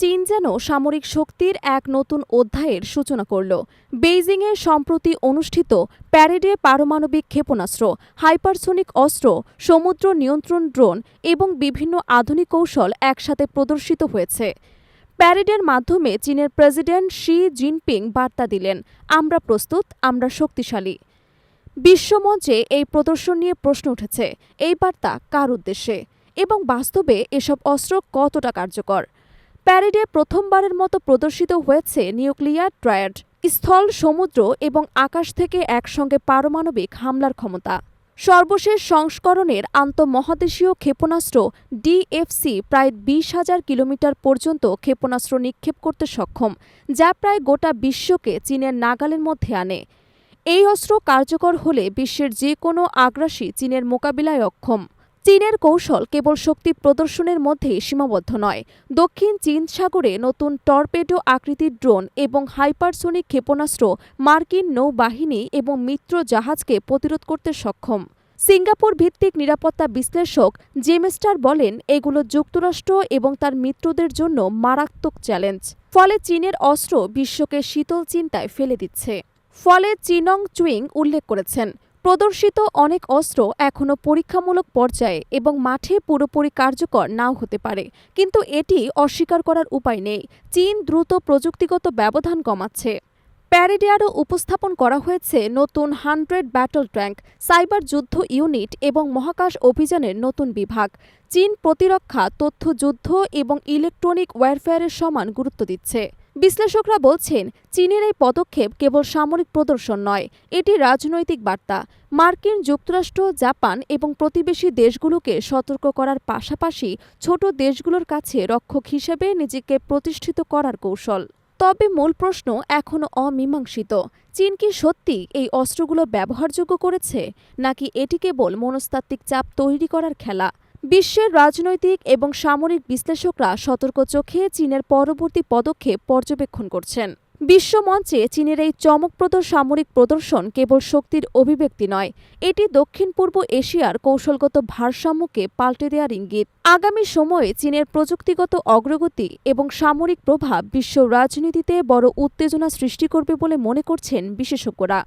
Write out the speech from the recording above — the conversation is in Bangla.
চীন যেন সামরিক শক্তির এক নতুন অধ্যায়ের সূচনা করল। বেইজিংয়ে সম্প্রতি অনুষ্ঠিত প্যারেডে পারমাণবিক ক্ষেপণাস্ত্র, হাইপারসোনিক অস্ত্র, সমুদ্র নিয়ন্ত্রণ ড্রোন এবং বিভিন্ন আধুনিক কৌশল একসাথে প্রদর্শিত হয়েছে। প্যারেডের মাধ্যমে চীনের প্রেসিডেন্ট শি জিনপিং বার্তা দিলেন, আমরা প্রস্তুত, আমরা শক্তিশালী। বিশ্বমঞ্চে এই প্রদর্শন নিয়ে প্রশ্ন উঠেছে, এই বার্তা কার উদ্দেশ্যে? এবং বাস্তবে এসব অস্ত্র কতটা কার্যকর? প্যারেডে প্রথমবারের মতো প্রদর্শিত হয়েছে নিউক্লিয়ার ট্রায়াড, স্থল, সমুদ্র এবং আকাশ থেকে একসঙ্গে পারমাণবিক হামলার ক্ষমতা। সর্বশেষ সংস্করণের আন্তঃমহাদেশীয় ক্ষেপণাস্ত্র ডিএফসি প্রায় বিশ হাজার কিলোমিটার পর্যন্ত ক্ষেপণাস্ত্র নিক্ষেপ করতে সক্ষম, যা প্রায় গোটা বিশ্বকে চীনের নাগালের মধ্যে আনে। এই অস্ত্র কার্যকর হলে বিশ্বের যে কোনো আগ্রাসী চীনের মোকাবিলায় অক্ষম। চীনের কৌশল কেবল শক্তি প্রদর্শনের মধ্যেই সীমাবদ্ধ নয়। দক্ষিণ চীন সাগরে নতুন টর্পেডো আকৃতির ড্রোন এবং হাইপারসোনিক ক্ষেপণাস্ত্র, মার্কিন নৌবাহিনী এবং মিত্র জাহাজকে প্রতিরোধ করতে সক্ষম। সিঙ্গাপুর ভিত্তিক নিরাপত্তা বিশ্লেষক জেমেস্টার বলেন, এগুলো যুক্তরাষ্ট্র এবং তার মিত্রদের জন্য মারাত্মক চ্যালেঞ্জ। ফলে চীনের অস্ত্র বিশ্বকে শীতল চিন্তায় ফেলে দিচ্ছে। ফলে চিনং চুইং উল্লেখ করেছেন প্রদর্শিত অনেক অস্ত্র এখনও পরীক্ষামূলক পর্যায়ে এবং মাঠে পুরোপুরি কার্যকর নাও হতে পারে। কিন্তু এটি অস্বীকার করার উপায় নেই। চীন দ্রুত প্রযুক্তিগত ব্যবধান কমাচ্ছে। প্যারেডে আরও উপস্থাপন করা হয়েছে নতুন হান্ড্রেড ব্যাটল ট্যাঙ্ক, সাইবার যুদ্ধ ইউনিট এবং মহাকাশ অভিযানের নতুন বিভাগ। চীন প্রতিরক্ষা তথ্য যুদ্ধ এবং ইলেকট্রনিক ওয়ারফেয়ারের সমান গুরুত্ব দিচ্ছে। বিশ্লেষকরা বলছেন, চীনের এই পদক্ষেপ কেবল সামরিক প্রদর্শন নয়, এটি রাজনৈতিক বার্তা। মার্কিন যুক্তরাষ্ট্র, জাপান এবং প্রতিবেশী দেশগুলোকে সতর্ক করার পাশাপাশি ছোট দেশগুলোর কাছে রক্ষক হিসেবে নিজেকে প্রতিষ্ঠিত করার কৌশল। তবে মূল প্রশ্ন এখনও অমীমাংসিত। চীন কি সত্যি এই অস্ত্রগুলো ব্যবহারযোগ্য করেছে, নাকি এটি কেবল মনস্তাত্ত্বিক চাপ তৈরি করার খেলা? বিশ্বের রাজনৈতিক এবং সামরিক বিশ্লেষকরা সতর্ক চোখে চীনের পরবর্তী পদক্ষেপ পর্যবেক্ষণ করছেন। বিশ্বমঞ্চে চীনের এই চমকপ্রদ সামরিক প্রদর্শন কেবল শক্তির অভিব্যক্তি নয়, এটি দক্ষিণ পূর্ব এশিয়ার কৌশলগত ভারসাম্যকে পাল্টে দেওয়ার ইঙ্গিত। আগামী সময়ে চীনের প্রযুক্তিগত অগ্রগতি এবং সামরিক প্রভাব বিশ্ব রাজনীতিতে বড় উত্তেজনা সৃষ্টি করবে বলে মনে করছেন বিশেষজ্ঞরা।